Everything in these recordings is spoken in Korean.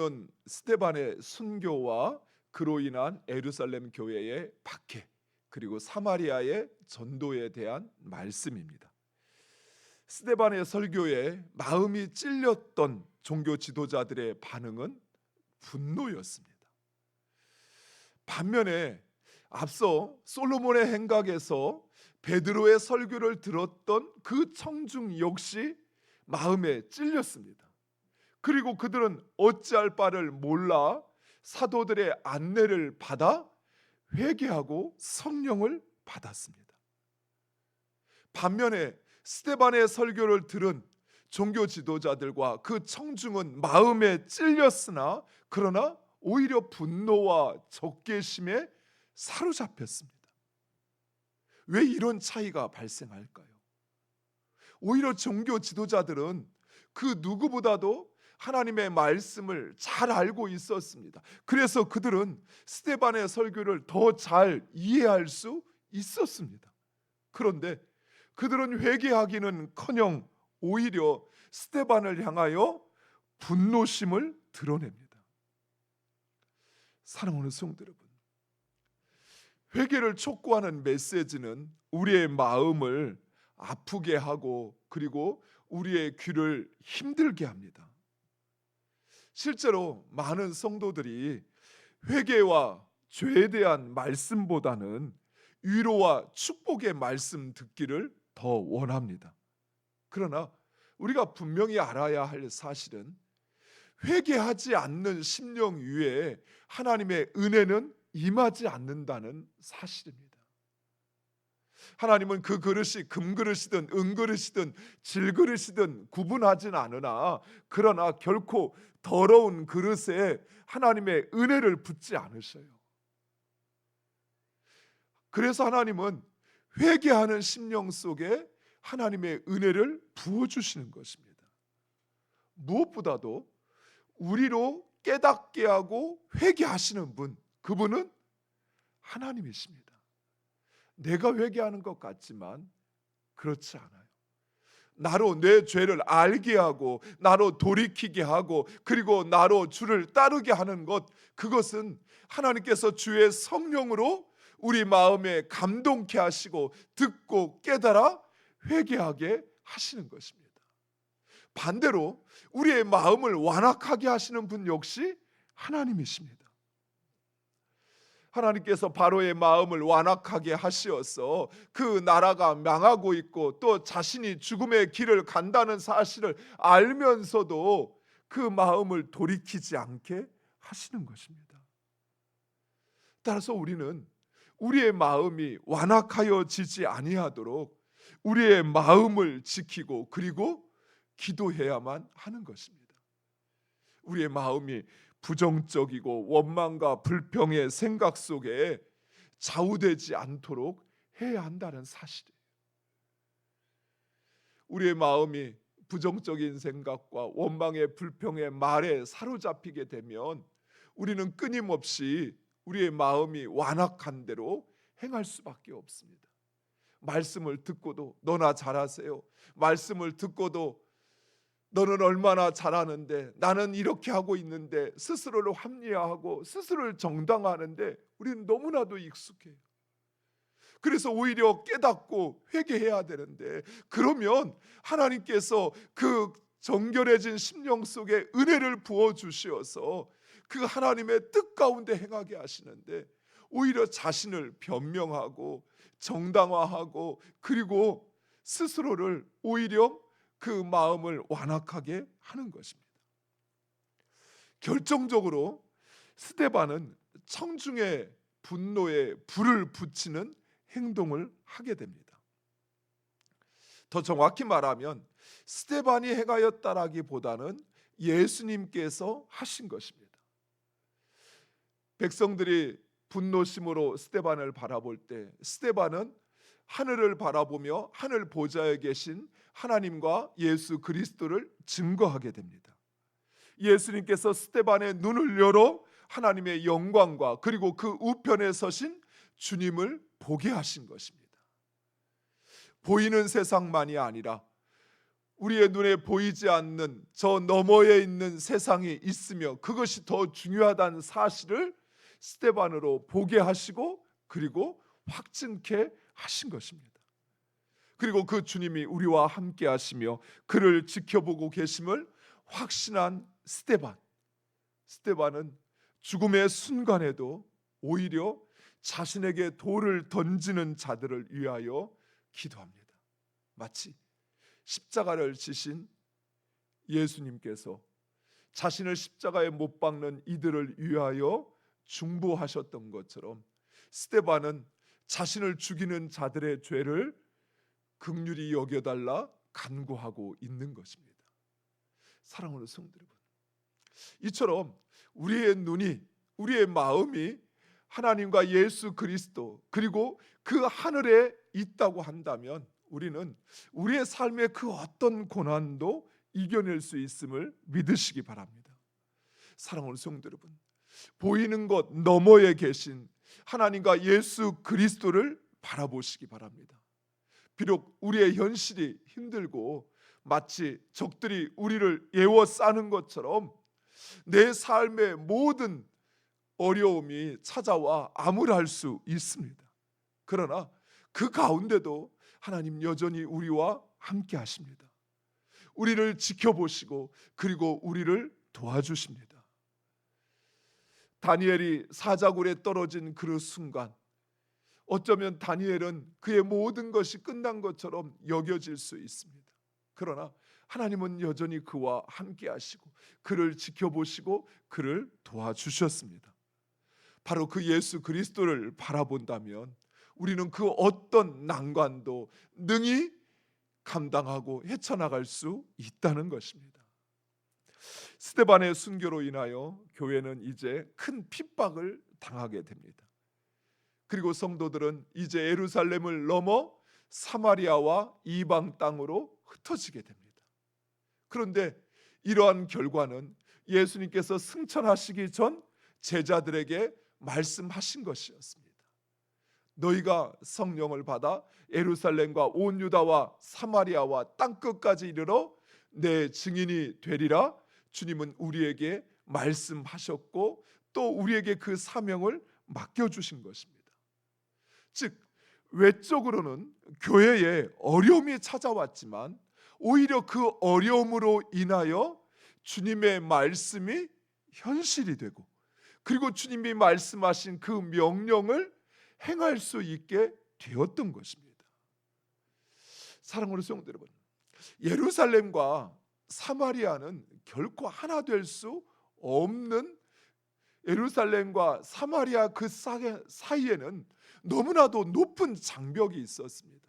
본문은 스테반의 순교와 그로 인한 에루살렘 교회의 박해 그리고 사마리아의 전도에 대한 말씀입니다. 스테반의 설교에 마음이 찔렸던 종교 지도자들의 반응은 분노였습니다. 반면에 앞서 솔로몬의 행각에서 베드로의 설교를 들었던 그 청중 역시 마음에 찔렸습니다. 그리고 그들은 어찌할 바를 몰라 사도들의 안내를 받아 회개하고 성령을 받았습니다. 반면에 스테반의 설교를 들은 종교 지도자들과 그 청중은 마음에 찔렸으나 그러나 오히려 분노와 적개심에 사로잡혔습니다. 왜 이런 차이가 발생할까요? 오히려 종교 지도자들은 그 누구보다도 하나님의 말씀을 잘 알고 있었습니다. 그래서 그들은 스테반의 설교를 더 잘 이해할 수 있었습니다. 그런데 그들은 회개하기는커녕 오히려 스테반을 향하여 분노심을 드러냅니다. 사랑하는 성도 여러분, 회개를 촉구하는 메시지는 우리의 마음을 아프게 하고 그리고 우리의 귀를 힘들게 합니다. 실제로 많은 성도들이 회개와 죄에 대한 말씀보다는 위로와 축복의 말씀 듣기를 더 원합니다. 그러나 우리가 분명히 알아야 할 사실은 회개하지 않는 심령 위에 하나님의 은혜는 임하지 않는다는 사실입니다. 하나님은 그 그릇이 금그릇이든 은그릇이든 질그릇이든 구분하진 않으나 그러나 결코 더러운 그릇에 하나님의 은혜를 붓지 않으셔요. 그래서 하나님은 회개하는 심령 속에 하나님의 은혜를 부어 주시는 것입니다. 무엇보다도 우리로 깨닫게 하고 회개하시는 분, 그분은 하나님이십니다. 내가 회개하는 것 같지만 그렇지 않아요. 나로 내 죄를 알게 하고 나로 돌이키게 하고 그리고 나로 주를 따르게 하는 것 그것은 하나님께서 주의 성령으로 우리 마음에 감동케 하시고 듣고 깨달아 회개하게 하시는 것입니다. 반대로 우리의 마음을 완악하게 하시는 분 역시 하나님이십니다. 하나님께서 바로의 마음을 완악하게 하시어서 그 나라가 망하고 있고 또 자신이 죽음의 길을 간다는 사실을 알면서도 그 마음을 돌이키지 않게 하시는 것입니다. 따라서 우리는 우리의 마음이 완악하여지지 아니하도록 우리의 마음을 지키고 그리고 기도해야만 하는 것입니다. 우리의 마음이 부정적이고 원망과 불평의 생각 속에 좌우되지 않도록 해야 한다는 사실이에요. 우리의 마음이 부정적인 생각과 원망의 불평의 말에 사로잡히게 되면 우리는 끊임없이 우리의 마음이 완악한 대로 행할 수밖에 없습니다. 말씀을 듣고도 너나 잘하세요. 말씀을 듣고도 너는 얼마나 잘하는데 나는 이렇게 하고 있는데 스스로를 합리화하고 스스로를 정당화하는데 우리는 너무나도 익숙해요. 그래서 오히려 깨닫고 회개해야 되는데 그러면 하나님께서 그 정결해진 심령 속에 은혜를 부어 주시어서 그 하나님의 뜻 가운데 행하게 하시는데 오히려 자신을 변명하고 정당화하고 그리고 스스로를 오히려 그 마음을 완악하게 하는 것입니다. 결정적으로 스테반은 청중의 분노에 불을 붙이는 행동을 하게 됩니다. 더 정확히 말하면 스테반이 행하였다라기보다는 예수님께서 하신 것입니다. 백성들이 분노심으로 스테반을 바라볼 때 스테반은 하늘을 바라보며 하늘 보좌에 계신 하나님과 예수 그리스도를 증거하게 됩니다. 예수님께서 스테반의 눈을 열어 하나님의 영광과 그리고 그 우편에 서신 주님을 보게 하신 것입니다. 보이는 세상만이 아니라 우리의 눈에 보이지 않는 저 너머에 있는 세상이 있으며 그것이 더 중요하다는 사실을 스테반으로 보게 하시고 그리고 확증케 하신 것입니다. 그리고 그 주님이 우리와 함께 하시며 그를 지켜보고 계심을 확신한 스테반. 스테반은 죽음의 순간에도 오히려 자신에게 돌을 던지는 자들을 위하여 기도합니다. 마치 십자가를 지신 예수님께서 자신을 십자가에 못 박는 이들을 위하여 중보하셨던 것처럼 스테반은 자신을 죽이는 자들의 죄를 극률이 여겨달라 간구하고 있는 것입니다. 사랑하는 성도 여러분, 이처럼 우리의 눈이 우리의 마음이 하나님과 예수 그리스도 그리고 그 하늘에 있다고 한다면 우리는 우리의 삶의 그 어떤 고난도 이겨낼 수 있음을 믿으시기 바랍니다. 사랑하는 성도 여러분, 보이는 것 너머에 계신 하나님과 예수 그리스도를 바라보시기 바랍니다. 비록 우리의 현실이 힘들고 마치 적들이 우리를 예워 싸는 것처럼 내 삶의 모든 어려움이 찾아와 암울할 수 있습니다. 그러나 그 가운데도 하나님 여전히 우리와 함께 하십니다. 우리를 지켜보시고 그리고 우리를 도와주십니다. 다니엘이 사자굴에 떨어진 그 순간 어쩌면 다니엘은 그의 모든 것이 끝난 것처럼 여겨질 수 있습니다. 그러나 하나님은 여전히 그와 함께 하시고 그를 지켜보시고 그를 도와주셨습니다. 바로 그 예수 그리스도를 바라본다면 우리는 그 어떤 난관도 능히 감당하고 헤쳐나갈 수 있다는 것입니다. 스테반의 순교로 인하여 교회는 이제 큰 핍박을 당하게 됩니다. 그리고 성도들은 이제 예루살렘을 넘어 사마리아와 이방 땅으로 흩어지게 됩니다. 그런데 이러한 결과는 예수님께서 승천하시기 전 제자들에게 말씀하신 것이었습니다. 너희가 성령을 받아 예루살렘과 온 유다와 사마리아와 땅 끝까지 이르러 내 증인이 되리라 주님은 우리에게 말씀하셨고 또 우리에게 그 사명을 맡겨 주신 것입니다. 즉 외적으로는 교회에 어려움이 찾아왔지만 오히려 그 어려움으로 인하여 주님의 말씀이 현실이 되고 그리고 주님이 말씀하신 그 명령을 행할 수 있게 되었던 것입니다. 사랑하는 성도 여러분, 예루살렘과 사마리아는 결코 하나 될 수 없는 예루살렘과 사마리아 그 사이에는 너무나도 높은 장벽이 있었습니다.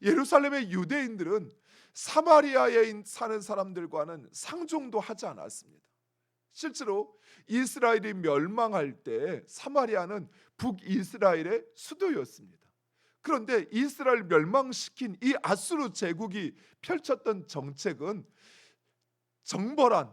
예루살렘의 유대인들은 사마리아에 사는 사람들과는 상종도 하지 않았습니다. 실제로 이스라엘이 멸망할 때 사마리아는 북이스라엘의 수도였습니다. 그런데 이스라엘 멸망시킨 이 아수르 제국이 펼쳤던 정책은 정벌한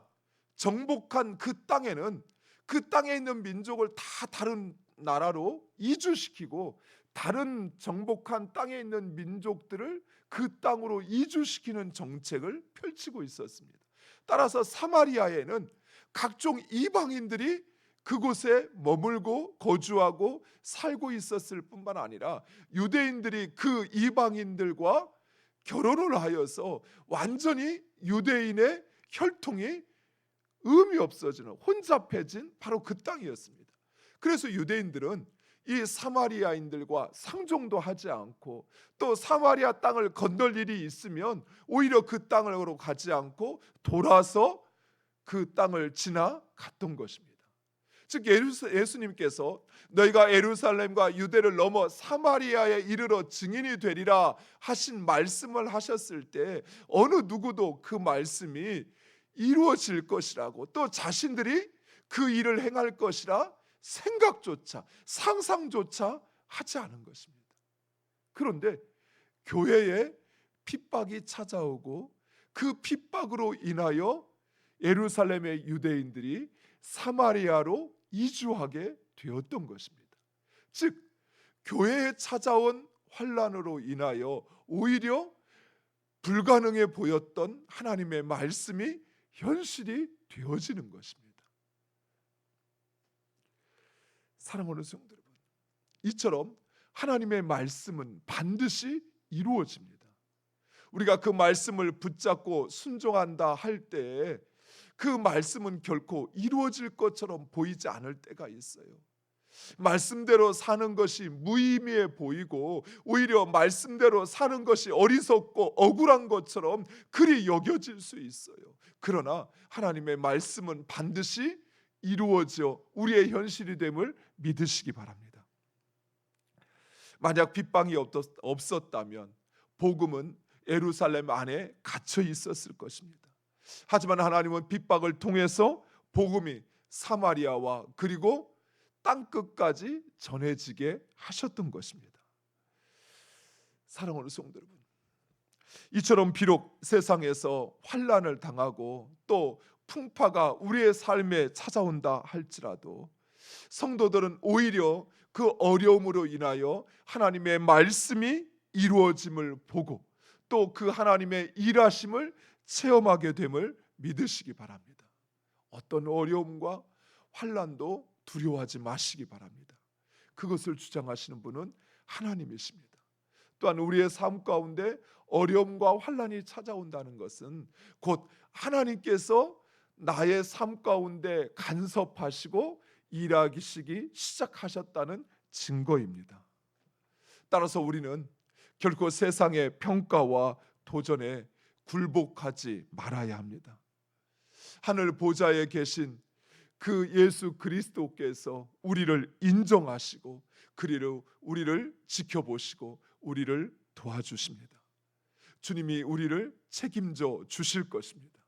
정복한 그 땅에는 그 땅에 있는 민족을 다 다른 나라로 이주시키고 다른 정복한 땅에 있는 민족들을 그 땅으로 이주시키는 정책을 펼치고 있었습니다. 따라서 사마리아에는 각종 이방인들이 그곳에 머물고 거주하고 살고 있었을 뿐만 아니라 유대인들이 그 이방인들과 결혼을 하여서 완전히 유대인의 혈통이 의미 없어지는 혼잡해진 바로 그 땅이었습니다. 그래서 유대인들은 이 사마리아인들과 상종도 하지 않고 또 사마리아 땅을 건널 일이 있으면 오히려 그 땅으로 가지 않고 돌아서 그 땅을 지나 갔던 것입니다. 즉 예수님께서 너희가 예루살렘과 유대를 넘어 사마리아에 이르러 증인이 되리라 하신 말씀을 하셨을 때 어느 누구도 그 말씀이 이루어질 것이라고 또 자신들이 그 일을 행할 것이라 생각조차 상상조차 하지 않은 것입니다. 그런데 교회에 핍박이 찾아오고 그 핍박으로 인하여 예루살렘의 유대인들이 사마리아로 이주하게 되었던 것입니다. 즉 교회에 찾아온 환란으로 인하여 오히려 불가능해 보였던 하나님의 말씀이 현실이 되어지는 것입니다. 사랑하는 성도 여러분, 이처럼 하나님의 말씀은 반드시 이루어집니다. 우리가 그 말씀을 붙잡고 순종한다 할 때 그 말씀은 결코 이루어질 것처럼 보이지 않을 때가 있어요. 말씀대로 사는 것이 무의미해 보이고 오히려 말씀대로 사는 것이 어리석고 억울한 것처럼 그리 여겨질 수 있어요. 그러나 하나님의 말씀은 반드시 이루어져 우리의 현실이 됨을 믿으시기 바랍니다. 만약 빗방이 없었- 없었다면 복음은 예루살렘 안에 갇혀 있었을 것입니다. 하지만 하나님은 빗방을 통해서 복음이 사마리아와 그리고 땅 끝까지 전해지게 하셨던 것입니다. 사랑하는 성도 여러분, 이처럼 비록 세상에서 환란을 당하고 또 풍파가 우리의 삶에 찾아온다 할지라도 성도들은 오히려 그 어려움으로 인하여 하나님의 말씀이 이루어짐을 보고 또 그 하나님의 일하심을 체험하게 됨을 믿으시기 바랍니다. 어떤 어려움과 환란도 두려워하지 마시기 바랍니다. 그것을 주장하시는 분은 하나님이십니다. 또한 우리의 삶 가운데 어려움과 환란이 찾아온다는 것은 곧 하나님께서 나의 삶 가운데 간섭하시고 일하시기 시작하셨다는 증거입니다. 따라서 우리는 결코 세상의 평가와 도전에 굴복하지 말아야 합니다. 하늘 보좌에 계신 그 예수 그리스도께서 우리를 인정하시고 그리로 우리를 지켜보시고 우리를 도와주십니다. 주님이 우리를 책임져 주실 것입니다.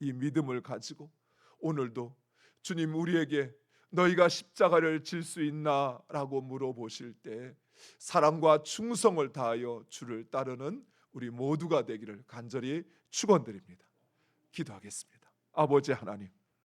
이 믿음을 가지고 오늘도 주님 우리에게 너희가 십자가를 질 수 있나라고 물어보실 때 사랑과 충성을 다하여 주를 따르는 우리 모두가 되기를 간절히 축원드립니다. 기도하겠습니다. 아버지 하나님